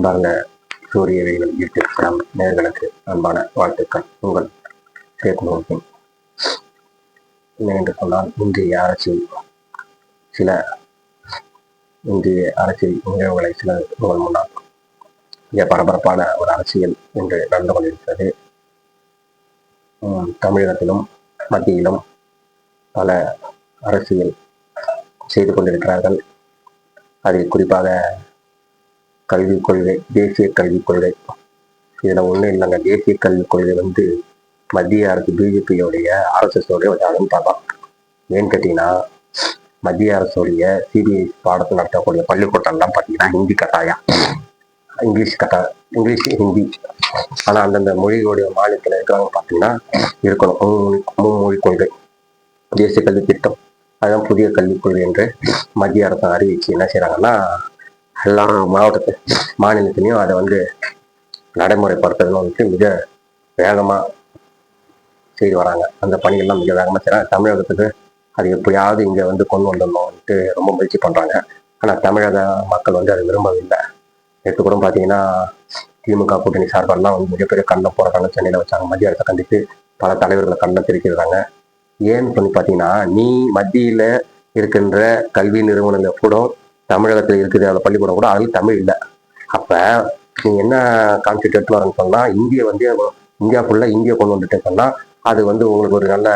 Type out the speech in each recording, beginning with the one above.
அன்பார்ந்த சூரிய வெயில் யூடியூப் நேர்களுக்கு அன்பான வாழ்த்துக்கள். உங்கள் கேட்கணும் என்று சொன்னால் இந்திய அரசியல் சில இந்திய அரசியல் நிகழ்வுகளை சில உங்கள் முன்னால் மிக பரபரப்பான ஒரு அரசியல் என்று நடந்து கொண்டிருக்கிறது. தமிழகத்திலும் மத்தியிலும் பல அரசியல் செய்து கொண்டிருக்கிறார்கள். அதில் குறிப்பாக கல்விக் கொள்கை தேசிய கல்விக் கொள்கை. இதில் ஒன்றும் இல்லைங்க. தேசிய கல்விக் கொள்கை வந்து மத்திய அரசு பிஜேபியோடைய ஆர்எஸ்எஸோடைய வச்சாலும் பார்க்கலாம் ஏன்னு கேட்டிங்கன்னா மத்திய அரசுடைய சிபிஐ பாடத்தில் நடத்தக்கூடிய பள்ளிக்கூட்டம்லாம் பார்த்தீங்கன்னா ஹிந்தி கட்டாயம். இங்கிலீஷ் கட்டா இங்கிலீஷ் ஹிந்தி. ஆனால் அந்தந்த மொழிகளுடைய மாநிலத்தில் இருக்கிறவங்க பார்த்தீங்கன்னா இருக்கணும். மும்மொழி கொள்கை. தேசிய கல்வி திட்டம். அதுதான் புதிய கல்விக் கொள்கை என்று மத்திய அரசு அறிவிச்சு என்ன செய்கிறாங்கன்னா எல்லா மாவட்டத்து மாநிலத்திலையும் அதை வந்து நடைமுறைப்படுத்துறதுன்னு வந்துட்டு மிக வேகமாக செய்து வராங்க. அந்த பணிகள்லாம் மிக வேகமாக செய்கிறாங்க தமிழகத்துக்கு அது எப்படியாவது இங்கே வந்து கொண்டு வந்துடணும்ட்டு ரொம்ப முயற்சி பண்ணுறாங்க ஆனால் தமிழக மக்கள் வந்து அதை விரும்பவில்லை. நேற்று கூட பார்த்தீங்கன்னா திமுக கூட்டணி சார்பெல்லாம் வந்து மிகப்பெரிய கண்ணை போகிறாங்க சென்னையில் வச்சாங்க. மத்திய அரசை கண்டித்து பல தலைவர்களை கண்ணை தெரிவிக்கிறாங்க. ஏன்னு சொல்லி பார்த்தீங்கன்னா நீ மத்தியில் இருக்கின்ற கல்வி நிறுவனங்கள் கூட தமிழகத்தில் இருக்குது அந்த பள்ளிக்கூடம் கூட அதில் தமிழ் இல்லை. அப்போ நீ என்ன கான்செப்ட் எடுத்து வரேன்னு சொன்னால் இந்திய வந்து இந்தியா ஃபுல்லாக இந்தியா கொண்டு வந்துட்டு சொன்னால் அது வந்து உங்களுக்கு ஒரு நல்ல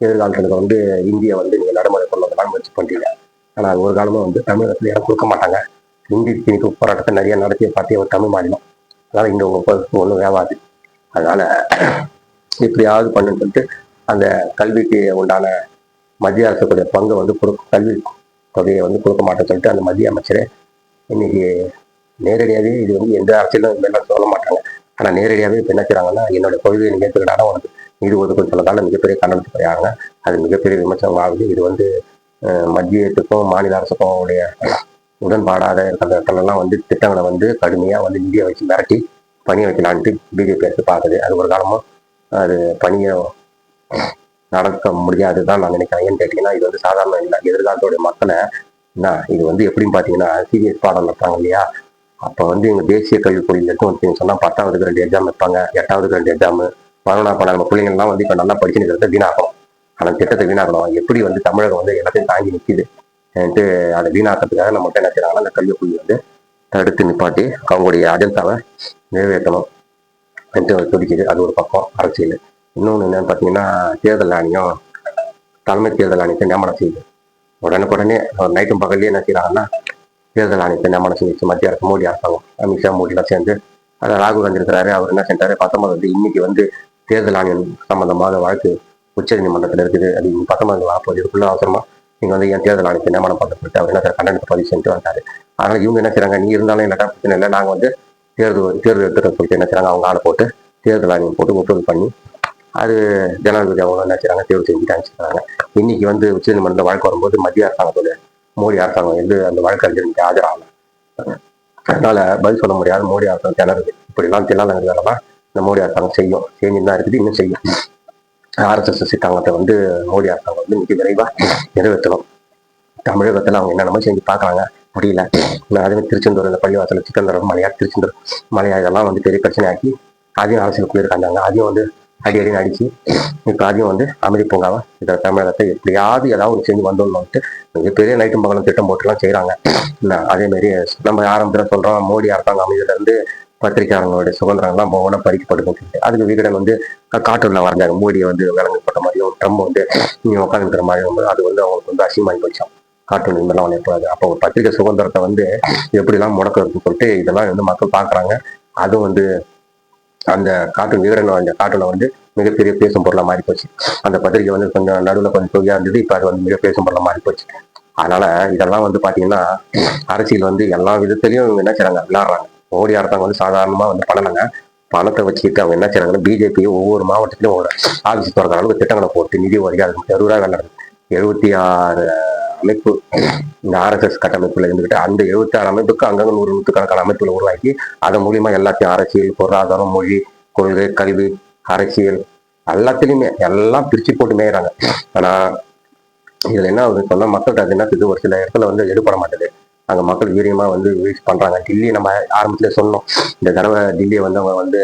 எதிர்காலத்தில் வந்து இந்தியை வந்து நீங்கள் நடைமுறை கொண்டு வரலாம் முயற்சி பண்ணுறீங்க ஆனால் அது ஒரு காலமும் வந்து தமிழகத்தில் இடம் கொடுக்க மாட்டாங்க. இந்தி திணிப்பு போராட்டத்தை நிறைய நடத்திய பார்த்திய ஒரு தமிழ் மாநிலம். அதனால் இங்கே உங்களுக்கு ஒன்றும் வேவாது. அதனால் எப்படியாவது பண்ணுன்னு சொல்லிட்டு அந்த கல்விக்கு உண்டான மத்திய அரசுக்குரிய பங்கு வந்து கொடு கல்வி தொகையை வந்து கொடுக்க மாட்டேன்னு சொல்லிட்டு அந்த மத்திய அமைச்சர் இன்னைக்கு நேரடியாகவே இது வந்து எந்த அரசியலும் எல்லாம் சொல்ல மாட்டாங்க. ஆனால் நேரடியாகவே இப்போ என்ன செய்கிறாங்கன்னா என்னோட கொள்கையை நீங்கள் உனக்கு இது ஒதுக்கும் சொல்லதால மிகப்பெரிய கண்டனத்துக்கு போயாங்க அது மிகப்பெரிய விமர்சனம் ஆகுது. இது வந்து மத்தியத்துக்கும் மாநில அரசுக்கும் உடைய உடன்பாடாத இருக்கிறதெல்லாம் வந்து திட்டங்களை வந்து கடுமையாக வந்து நிதியை வச்சு மிரட்டி பணியை வைக்கலான்ட்டு பிஜேபி அரசு பார்க்குது அது ஒரு காலமும் அது பணியை நடக்க முடியாது தான் நான் நினைக்கிறேன். ஏன்னு கேட்டீங்கன்னா இது வந்து சாதாரண இல்லை. எதிர்காலத்தோடைய மக்களை என்ன இது வந்து எப்படின்னு பார்த்தீங்கன்னா சிபிஎஸ் பாடம் வைப்பாங்க இல்லையா? அப்போ வந்து எங்கள் தேசிய கல்விக் கொள்கையில் எடுத்து வந்து சொன்னால் பத்தாவதுக்கு ரெண்டு எக்ஸாம் வைப்பாங்க எட்டாவதுக்கு ரெண்டு எக்ஸாம் வரணும் அப்போ நம்ம பிள்ளைங்கள்லாம் வந்து இப்போ நல்லா படிச்சு நிற்கிறத வீணாகும் ஆனால் திட்டத்தை வீணாகணும் எப்படி வந்து தமிழகம் வந்து எல்லாத்தையும் தாங்கி நிற்கிது அதை வீணாக்கிறதுக்காக நம்மகிட்ட என்ன செய்யறாங்கன்னா அந்த கல்விக் கொள்கை வந்து தடுத்து நிப்பாட்டி அவங்களுடைய அஜெண்டாவை நிறைவேற்றணும். என்று துடிக்குது. அது ஒரு பக்கம் அரசியல். இன்னொன்று என்னன்னு பார்த்தீங்கன்னா தேர்தல் ஆணையம் தலைமை தேர்தல் ஆணையத்தை நியமனம் செய்யுது. உடனுக்குடனே நைட்டும் பகல்லையே என்ன செய்கிறாங்கன்னா தேர்தல் ஆணையத்தை நியமனம் செஞ்சு மத்திய அரசு மோடி அரசாங்கம் அமித்ஷா மோடிலாம் சேர்ந்து அதில் ராகுல் காந்தி இருக்கிறாரு அவர் என்ன செஞ்சாரு? பத்தொன்பது வந்து இன்னைக்கு வந்து தேர்தல் ஆணையம் சம்பந்தமாக வழக்கு உச்ச நீதிமன்றத்தில் இருக்குது. அது பத்தொன்பது அப்போது இதுக்குள்ள அவசரமா நீங்கள் வந்து என் தேர்தல் ஆணையத்தை நியமனம் பண்ண சொல்லிட்டு அவர் என்ன கண்டனத்தை பதிவு செஞ்சுட்டு வந்தாரு அதனால் இவங்க என்ன செய்கிறாங்க நீ இருந்தாலும் என்னடா பிரச்சனை இல்லை. நாங்கள் வந்து தேர்தல் தேர்தல் எடுத்துகிற சொல்லிட்டு என்ன செய்கிறாங்க அவங்க ஆளை போட்டு தேர்தல் ஆணையம் போட்டு ஒப்புதல் பண்ணி அது ஜனாதிபதி அவங்க என்ன செய்றாங்க? தேர்வு செஞ்சுட்டு அனுப்பிச்சிருக்காங்க இன்னைக்கு வந்து உச்சநீதிமன்றத்தில் வழக்கு வரும்போது மத்திய அரசாங்கத்தோட மோடி அரசாங்கம் வந்து அந்த வழக்கறிஞருக்கு ஆஜராகல. அதனால பதில் சொல்ல முடியாது. மோடி அரசாங்கம் திணறுது. இப்படிலாம் தில்லாலங்க வேலைலாம் இந்த மோடி அரசாங்கம் செய்யும். செஞ்சுட்டு தான் இருக்குது. இன்னும் செய்யும் ஆர்எஸ்எஸ் சித்தாங்கத்தை வந்து மோடி அரசாங்கம் வந்து மிக விரைவாக நிறைவேற்றணும். தமிழகத்தில் அவங்க என்னென்னமோ செஞ்சு பார்க்குறாங்க. முடியல. அதே திருச்செந்தூர் இந்த பள்ளிவாசல் சிக்கந்தரம் மலையார் திருச்செந்தூர் மலையா இதெல்லாம் வந்து பெரிய பிரச்சனை ஆக்கி அதையும் அரசியல் போயிருக்காங்க அதையும் வந்து அடி அடி அடிச்சு இப்போ அதையும் வந்து அமைதி பூங்காவை இந்த தமிழகத்தை எப்படியாவது ஏதாவது ஒரு செஞ்சு வந்துடணும்ட்டு மிகப்பெரிய நைட்டும் பகலும் திட்டம் போட்டுலாம் செய்கிறாங்க அதேமாரி நம்ம ஆரம்பத்தில் சொல்கிறோம் மோடி அரசாங்கம் அமைதியிலேருந்து பத்திரிகையாளர்களுடைய சுதந்திரங்கள்லாம் போகணும் பறிக்கப்படுதுன்னு சொல்லிட்டு. அதுக்கு விகடன் வந்து காட்டூரில் வரைஞ்சாங்க மோடியை வந்து விலங்கு போட்ட மாதிரியும் ட்ரம்ப் வந்து நீங்கள் உட்காந்துக்கிற மாதிரி அது வந்து அவங்களுக்கு வந்து அசிங்கமாகி போயிடுச்சான் கார்ட்டூன் இதெல்லாம் ஒன்று அப்போ ஒரு பத்திரிகை சுதந்திரத்தை வந்து எப்படிலாம் முடக்கிறதுன்னு சொல்லிட்டு இதெல்லாம் வந்து மக்கள் பார்க்குறாங்க அதுவும் வந்து அந்த கார்ட்டூன் விகடன் அந்த கார்ட்டூனை வந்து மிகப்பெரிய பேசும் பொருளாக மாறி போச்சு. அந்த பத்திரிகை வந்து கொஞ்சம் நடுவில் கொஞ்சம் தொகையாக இருந்தது இப்போ அது வந்து மிக பேசும் பொருளாக மாறி போச்சு. அதனால இதெல்லாம் வந்து பார்த்தீங்கன்னா அரசியல் வந்து எல்லா விதத்துலையும் என்ன செய்றாங்க விளாடுறாங்க மோடி அரசாங்கம் வந்து சாதாரணமாக வந்து பண்ணலைங்க. பணத்தை வச்சுக்கிட்டு அவங்க என்ன செய்யறாங்கன்னா பிஜேபி ஒவ்வொரு மாவட்டத்திலும் ஒரு ஆஃபீஸ் திறக்கிற அளவுக்கு திட்டங்களை போட்டு நிதி ஒதுக்கி அதுக்கு தெருவாக வேண்டாம் எழுபத்தி ஆறு அமைப்பு இந்த ஆர்எஸ்எஸ் கட்டமைப்புல இருந்துகிட்டு அந்த எழுபத்தி ஆறு அமைப்புக்கு அங்கங்க நூறு நூற்றுக்கணக்கான அமைப்புகளை உருவாக்கி அதன் மூலியமா எல்லாத்தையும் அரசியல் பொருளாதாரம் மொழி கொள்கை கல்வி அரசியல் எல்லாத்துலேயுமே எல்லாம் பிரிச்சு போட்டு மேயிறாங்க. ஆனா இதுல என்ன ஆகுதுன்னு சொன்னா மக்கள்கிட்ட அது என்ன ஒரு சில இடத்துல வந்து எடுபட மாட்டேது. அங்க மக்கள் வீரியமா வந்து யூஸ் பண்றாங்க. டில்லி நம்ம ஆரம்பத்துல சொன்னோம். இந்த தடவை டில்லியை வந்து அவங்க வந்து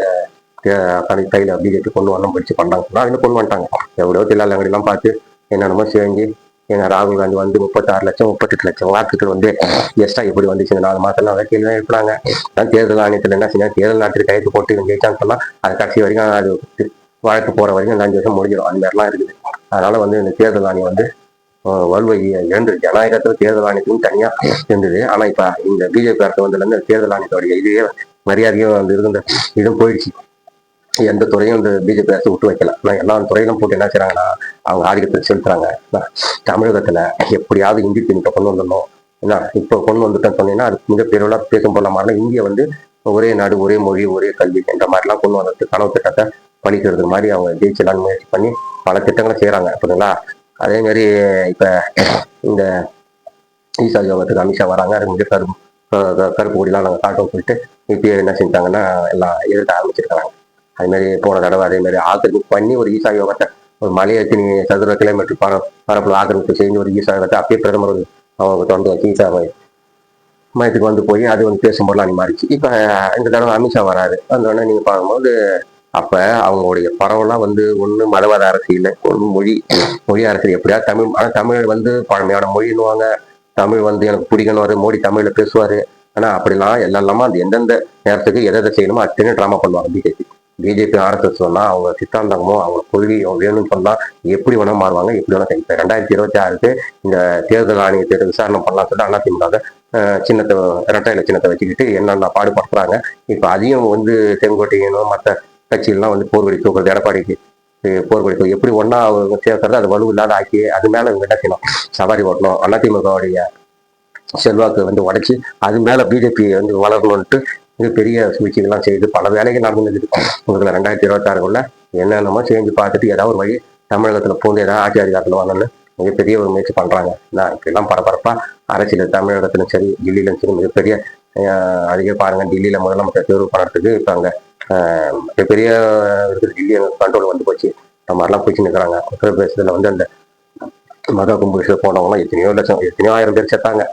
தனி கையில பிஜேபி கொண்டு வரணும் முயற்சி பண்றாங்க சொன்னா அதுல கொண்டு வந்துட்டாங்க. எவ்வளோ தொழிலாளர்கள் எல்லாம் பார்த்து என்னென்னமோ செஞ்சு ஏன்னா ராகுல் காந்தி வந்து முப்பத்தாறு லட்சம் முப்பத்தெட்டு லட்சம் வாக்குகள் வந்து எக்ஸ்ட்ரா எப்படி வந்துச்சு? நாலு மாசத்துல அதை கேள்வி எழுப்பினாங்க நான் தேர்தல் ஆணையத்தில் என்ன செஞ்சா தேர்தல் நாட்டுக்கு கையெழுத்து போட்டு இவங்க ஜெயிச்சான்னு சொன்னால் அது கடைசி வரைக்கும் அது வழக்கு போகிற வரைக்கும் அஞ்சு வருஷம் முடிஞ்சிடும். அந்த மாதிரிலாம் இருக்குது. அதனால வந்து இந்த தேர்தல் ஆணையம் வந்து அஹ், வலுவை இழந்து ஜனநாயகத்தில் தேர்தல் ஆணையத்தையும் தனியாக இருந்தது. ஆனால் இப்போ இந்த பிஜேபி அரசு வந்ததுலேருந்து தேர்தல் ஆணையத்தோடைய இதுவே மரியாதையும் வந்து இருந்த இதுவும் போயிடுச்சு. எந்த துறையும் இந்த பிஜேபி அரசு விட்டு வைக்கல. நான் எல்லா துறையிலும் போட்டு என்ன செய்யறாங்கன்னா அவங்க ஆதிக்கத்தை செலுத்துறாங்க. தமிழகத்துல எப்படியாவது இந்தி திணிப்பை கொண்டு வந்துடணும். என்ன? இப்போ கொண்டு வந்துட்டேன்னு சொன்னீங்கன்னா அது மிகப்பெரிய அளவுல பேசும் போல இந்திய வந்து ஒரே நாடு ஒரே மொழி ஒரே கல்வி என்ற மாதிரிலாம் கொண்டு வந்தது கனவு திட்டத்தை பழிக்கிறது மாதிரி அவங்க ஜெயிச்சலான்னு முயற்சி பண்ணி பல திட்டங்களை செய்றாங்க. புரியுங்களா அதே மாதிரி இப்ப இந்த ஈசா யோகத்துக்கு அமித்ஷா வராங்க. அது மிக கருப்பு க- கருப்பு கொடிலாம் நாங்கள் காட்டும் சொல்லிட்டு இப்போ என்ன செஞ்சாங்கன்னா எல்லாம் எதிர்க்க ஆரம்பிச்சிருக்கிறாங்க. அது மாதிரி போன தடவை அதே மாதிரி ஆக்கிரமிப்பு பண்ணி ஒரு ஈசா யோகத்தை ஒரு மலையை எத்தனை சதுர கிலோமீட்டர் பர பரப்புல ஆக்கிரமிப்பு செஞ்சு ஒரு ஈசா யோகத்தை அப்பயே பிரதமர் அவங்க தொடர்ந்து வச்சு ஈசா மையத்துக்கு வந்து போய் அது வந்து பேசும்போதெல்லாம் நீ மாறிச்சு. இப்போ இந்த தடவை அமித்ஷா வராது அந்த நீங்கள் பார்க்கும்போது அப்போ அவங்களுடைய பரவலா வந்து ஒன்று மதவாத அரசியல் ஒன்று மொழி மொழி அரசியல் எப்படியா தமிழ் ஆனால் தமிழ் வந்து பழமையான மொழின்னுவாங்க. தமிழ் வந்து எனக்கு பிடிக்கணும் மோடி தமிழில் பேசுவார். ஆனால் அப்படிலாம் எல்லாம் இல்லாமல் அந்த எந்தெந்த நேரத்துக்கு எதை எதை செய்யணுமோ அத்தனை ட்ராமா பண்ணுவாங்க பிஜேபி பிஜேபி ஆர்எஸ்எஸ் சொன்னா அவங்க சித்தாந்தமோ அவங்க கொள்கையோ வேணும்னு சொன்னா எப்படி வேணா மாறுவாங்க எப்படி வேணா செய்யும் ரெண்டாயிரத்தி இருபத்தி ஆறுக்கு இந்த தேர்தல் ஆணையத்தை விசாரணை பண்ணலாம் சொல்லிட்டு அதிமுக சின்னத்தை இரட்டையில சின்னத்தை வச்சுக்கிட்டு என்னென்ன பாடுபடுத்துறாங்க. இப்ப அதையும் வந்து செங்கோட்டையினும் மற்ற கட்சிகள்லாம் வந்து போர்வெடி தூக்குறது எடப்பாடிக்கு போர்வெடி போர்வழி தூக்கு எப்படி ஒன்னா அவங்க சேர்க்கறது அது வலு இல்லாத ஆக்கி அது மேல இவங்க என்ன செய்யணும் சவாரி ஓட்டணும். அதிமுகவுடைய செல்வாக்கு வந்து உடைச்சு அது மேல பிஜேபி வந்து வளரணும்ட்டு மிகப்பெரிய சூழ்ச்சிகள்லாம் செய்து பல வேலைகள் நடந்துருக்குது உங்களுக்கு ரெண்டாயிரத்தி இருபத்தாறுக்குள்ள என்னென்னமோ செஞ்சு பார்த்துட்டு ஏதாவது ஒரு வழி தமிழகத்தில் பூந்து ஏதாவது ஆட்சி அதிகாரத்தில் வரணும்னு மிகப்பெரிய ஒரு முயற்சி பண்ணுறாங்க நான் இப்படிலாம் பரபரப்பாக அரசியல் தமிழகத்திலும் சரி டெல்லியிலும் சரி மிகப்பெரிய அதிக பாருங்கள் டெல்லியில் முதலமைச்சர் தேர்வு பண்ணுறதுக்கு இப்போ அங்கே மிகப்பெரிய டெல்லி கண்ட்ரோல் வந்து போச்சு. இந்த மாதிரிலாம் போச்சு நிற்கிறாங்க உத்தரப்பிரதேசத்தில் வந்து அந்த மத கும்பு போனவங்களாம் எத்தனையோ லட்சம் எத்தனையோ ஆயிரம் பேர் சேர்த்தாங்க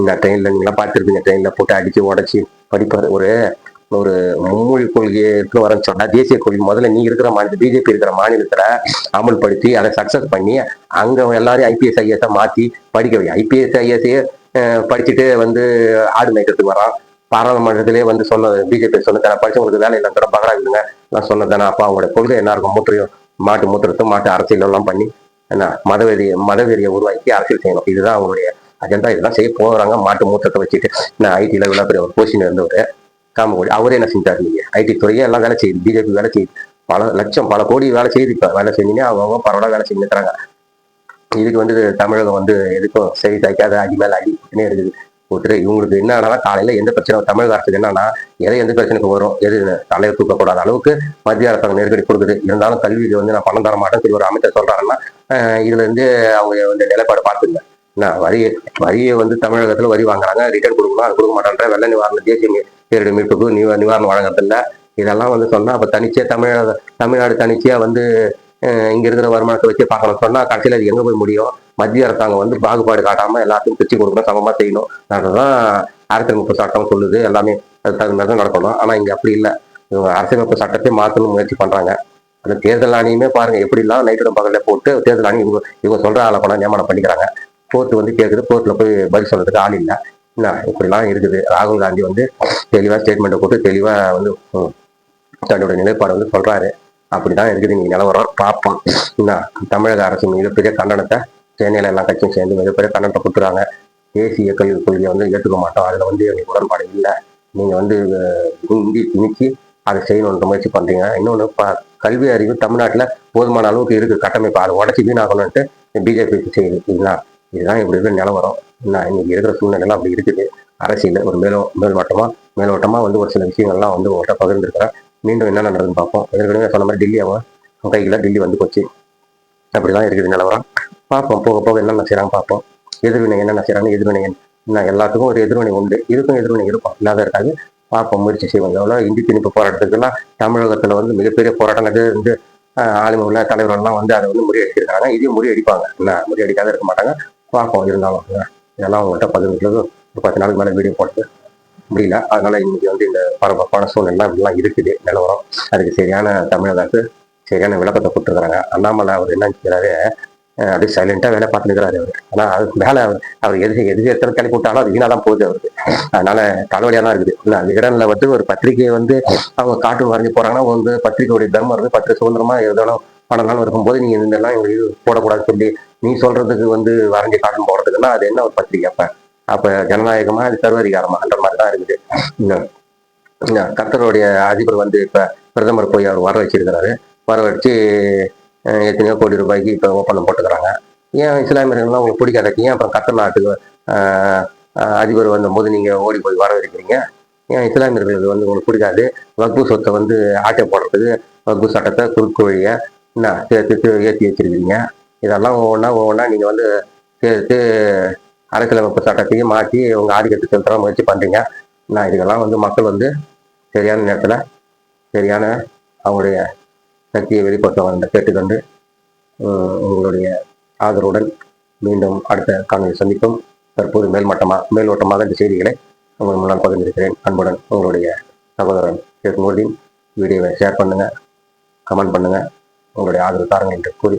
இந்த ட்ரெயினில் நீங்களாம் பார்த்துருப்பீங்க. ட்ரெயினில் போட்டு அடித்து உடச்சி படிப்பார் ஒரு ஒரு மும்மொழி கொள்கையை எடுத்து வரேன்னு சொன்னா தேசிய கொள்கை முதல்ல நீ இருக்கிற மாநில பிஜேபி இருக்கிற மாநிலத்துல அமல்படுத்தி அதை சக்சஸ் பண்ணி அங்க எல்லாரையும் ஐபிஎஸ் ஐஎஸ் மாத்தி படிக்க வை. ஐபிஎஸ் ஐஎஸ்ஏ படிச்சுட்டு வந்து ஆடு மேய்க்கிறதுக்கு வரான். பாராளுமன்றத்திலே வந்து சொன்னது பிஜேபி சொன்னதானே படிச்சவங்களுக்கு வேலை இல்லை தர பகடா இருக்குங்க நான் சொன்னதானே அப்ப அவங்களோட கொள்கை என்ன இருக்கும்? மூற்றையும் மாட்டு மூத்திரத்தும் மாட்டு அரசியல் எல்லாம் பண்ணி என்ன மதவெறிய மதவெறியை உருவாக்கி அரசியல் செய்யணும். இதுதான் அவங்களுடைய அஜெண்டா இதெல்லாம் செய்ய போகிறாங்க மாட்டு மூத்தத்தை வச்சுட்டு நான் ஐடியில் இவ்வளோ பெரிய ஒரு பொசிஷன் இருந்தவர் காமகோடி அவரே என்ன செஞ்சாரு நீங்க? ஐடி துறையே எல்லாம் வேலை செய்யுது. பிஜேபி வேலை செய்யுது. பல லட்சம் பல கோடி வேலை செய்யுது. இப்போ வேலை செஞ்சீங்கன்னா அவங்க பரவாயில்ல வேலை செஞ்சுக்கிறாங்க இதுக்கு வந்து தமிழகம் வந்து எதுக்கும் செவி தைக்காத அடி மேலே அடி இருக்குது. ஒருத்தர் இவங்களுக்கு என்னன்னா காலையில் எந்த பிரச்சனை தமிழக அரசுக்கு என்னன்னா எதை எந்த பிரச்சனைக்கு வரும் எது தலையை தூக்கக்கூடாத அளவுக்கு மத்திய அரசாங்கம் நெருக்கடி கொடுக்குது. இருந்தாலும் கல்விக்கு வந்து நான் பணம் தர மாட்டேன் சரி ஒரு அமைச்சர் சொல்கிறாங்கன்னா இதுலேருந்து அவங்க வந்து நிலைப்பாடு பார்த்துங்க என்ன வரி வரியை வந்து தமிழகத்தில் வரி வாங்குறாங்க. ரிட்டர்ன் கொடுக்கணும். அது கொடுக்க மாட்டேன்ற வெள்ள நிவாரண தேசிய பேரிடர் மீட்புக்கு நிவா நிவாரணம் வழங்குறதில்ல. இதெல்லாம் வந்து சொன்னா அப்ப தனிச்சே தமிழக தமிழ்நாடு தனிச்சையா வந்து இங்கே இங்க இருக்கிற வருமானத்தை வச்சு பார்க்கணும். சொன்னா கடைசியில் அது எங்க போய் முடியும்? மத்திய அரசாங்கம் வந்து பாகுபாடு காட்டாம எல்லாத்தையும் பிரிச்சு கொடுக்கணும் சமமா செய்யணும். அதுதான் அரசியலமைப்பு சட்டம் சொல்லுது. எல்லாமே அது தகுந்த மாதிரி தான் நடக்கணும். ஆனா இங்க அப்படி இல்லை. இவங்க அரசியலமைப்பு சட்டத்தை மாற்றணும் முயற்சி பண்றாங்க. அந்த தேர்தல் ஆணையுமே பாருங்க எப்படிலாம் நைட்டு பகலில் போட்டு தேர்தல் ஆணையம் இவங்க இவங்க சொல்ற ஆளை கொண்டா நியமனம் பண்ணிக்கிறாங்க. கோர்ட் வந்து கேட்குது கோர்ட்ல போய் பதில் சொல்றதுக்கு ஆள் இல்லை. என்ன இப்படிலாம் இருக்குது. ராகுல் காந்தி வந்து தெளிவாக ஸ்டேட்மெண்ட்டை போட்டு தெளிவாக வந்து தன்னுடைய தன்னோட நிலைப்பாடு வந்து சொல்றாரு. அப்படிதான் இருக்குது. நீங்க நிலவரம் பார்ப்போம். என்ன தமிழக அரசு மிகப்பெரிய கண்டனத்தை சென்னையில எல்லா கட்சியும் சேர்ந்து மிகப்பெரிய கண்டனத்தை கொடுத்துறாங்க தேசிய கல்விக் கொள்கையை வந்து ஏற்றுக்க மாட்டோம். அதுல வந்து எங்களுக்கு உடன்பாடு இல்லை. நீங்க வந்து இந்தி திணிச்சு அதை செய்யணுன்ற முயற்சி பண்றீங்க. இன்னொன்று ப- கல்வி அறிவு தமிழ்நாட்டில் போதுமான அளவுக்கு இருக்கு. கட்டமைப்பு அதை உடச்சி வீணாகணும்ட்டு பிஜேபி செய்யுது. இதுதான் இதுதான் இப்படி இருக்கிற நிலவரம் என்ன இன்னைக்கு இருக்கிற சூழ்நிலைலாம் அப்படி இருக்குது. அரசியல் ஒரு மேலோ மேல்மட்டமா மேலோட்டமாக வந்து ஒரு சில விஷயங்கள்லாம் வந்து உங்கள்கிட்ட பகிர்ந்துருக்கிறேன். மீண்டும் என்ன நடக்குதுன்னு பார்ப்போம். ஏற்கனவே சொன்ன மாதிரி டெல்லி அவன் அவங்க டெல்லி வந்து போச்சு. அப்படிதான் இருக்குது நிலவரம். பார்ப்போம் போக போக என்னென்ன செய்கிறாங்க பார்ப்போம். எதிர்வினை என்னென்ன செய்கிறாங்க எதிர்வினை என்ன எல்லாத்துக்கும் ஒரு எதிர்வினை உண்டு. இதுக்கும் எதிர்வினை இருக்கும். இல்லாத இருக்காது. பார்ப்போம் முயற்சி செய்வோம். எவ்வளோ இந்தி திணிப்பு போராட்டத்துக்கெல்லாம் தமிழகத்தில் வந்து மிகப்பெரிய போராட்டங்கள் வந்து ஆஹ், தலைவர்கள்லாம் வந்து அதை வந்து முறியடிச்சிருக்காங்க. இதையும் முறியடிப்பாங்க. என்ன முறியடிக்காத இருக்க மாட்டாங்க. பார்ப்போம் இருந்தாலும் ஏன்னா அவங்கள்ட்ட பகிர்ந்துக்கிறது ஒரு பத்து நாளுக்கு மேலே வீடியோ போட்டு முடியல. அதனால இன்னைக்கு வந்து இந்த பரபரப்பான சூழ்நிலை இப்படிலாம் இருக்குது. நிலவரம். அதுக்கு சரியான தமிழக அரசு சரியான விளக்கத்தை கொடுத்துருக்குறாங்க. அண்ணாமலை அவர் என்ன செய்கிறாரு அப்படியே சைலண்ட்டாக வேலை பார்த்துக்கிறாரு அவர். ஆனால் அது மேலே அவர் அவர் எது எது எத்தனை கிளப்பி விட்டாலும் அது வீணாக தான் போகுது அவருக்கு. அதனால தலைவலியாக தான் இருக்குது. இல்ல விகடன்ல வந்து ஒரு பத்திரிகையை வந்து அவங்க காட்டு வரைஞ்சி போகிறாங்கன்னா வந்து பத்திரிகையுடைய தர்மம் இருந்து பத்திரிகை சுதந்திரமா எதாலும் பணம் இருக்கும்போது நீங்கள் இதெல்லாம் எங்களுக்கு இது போடக்கூடாதுன்னு சொல்லி நீ சொல்றதுக்கு வந்து வரைஞ்சி காட்டும் போடுறதுக்குன்னா அது என்ன ஒரு பத்திரிகை அப்ப? அப்ப ஜனநாயகமா அது சர்வதிகாரமான்ற மாதிரி தான் இருக்குது இன்னும் கர்த்தருடைய அதிபர் வந்து இப்ப பிரதமர் போய் அவர் வர வச்சிருக்கிறாரு. வர வச்சு எத்தனையோ கோடி ரூபாய்க்கு இப்ப ஒப்பந்தம் போட்டுக்கிறாங்க. ஏன் இஸ்லாமியர்கள்லாம் உங்களுக்கு பிடிக்காதீங்க அப்புறம் கர்த்தர் நாட்டுக்கு அதிபர் வந்தபோது நீங்க ஓடி போய் வர வைக்கிறீங்க? ஏன் இஸ்லாமியர்களுக்கு வந்து உங்களுக்கு பிடிக்காது? வக்பு சொத்தை வந்து ஆட்டை போடுறதுக்கு வக்பு சட்டத்தை குறுக்கு வழியை என்ன சேர்த்து ஏற்றி வச்சிருக்கீங்க இதெல்லாம் ஒவ்வொன்றா ஒவ்வொன்றா நீங்கள் வந்து சேர்த்து அரசியலமைப்பு சட்டத்தையும் மாற்றி உங்கள் ஆதிக்கத்துக்கு செலுத்துற முயற்சி பண்ணுறீங்க நான் இதுக்கெல்லாம் வந்து மக்கள் வந்து சரியான நேரத்தில் சரியான அவங்களுடைய சக்தியை வெளிப்படுத்த கேட்டுக்கொண்டு உங்களுடைய ஆதரவுடன் மீண்டும் அடுத்த காணொலி சந்திக்கும் தற்போது மேல்மட்டமாக மேல்வட்டமாக இந்த செய்திகளை உங்கள் முன்னால் பகிர்ந்திருக்கிறேன். அன்புடன் உங்களுடைய சகோதரன் ஷேக் நூர்தீன் வீடியோவை ஷேர் பண்ணுங்கள் கமெண்ட் பண்ணுங்கள் உங்களுடைய ஆதரவு தாருங்கள் என்று கூறி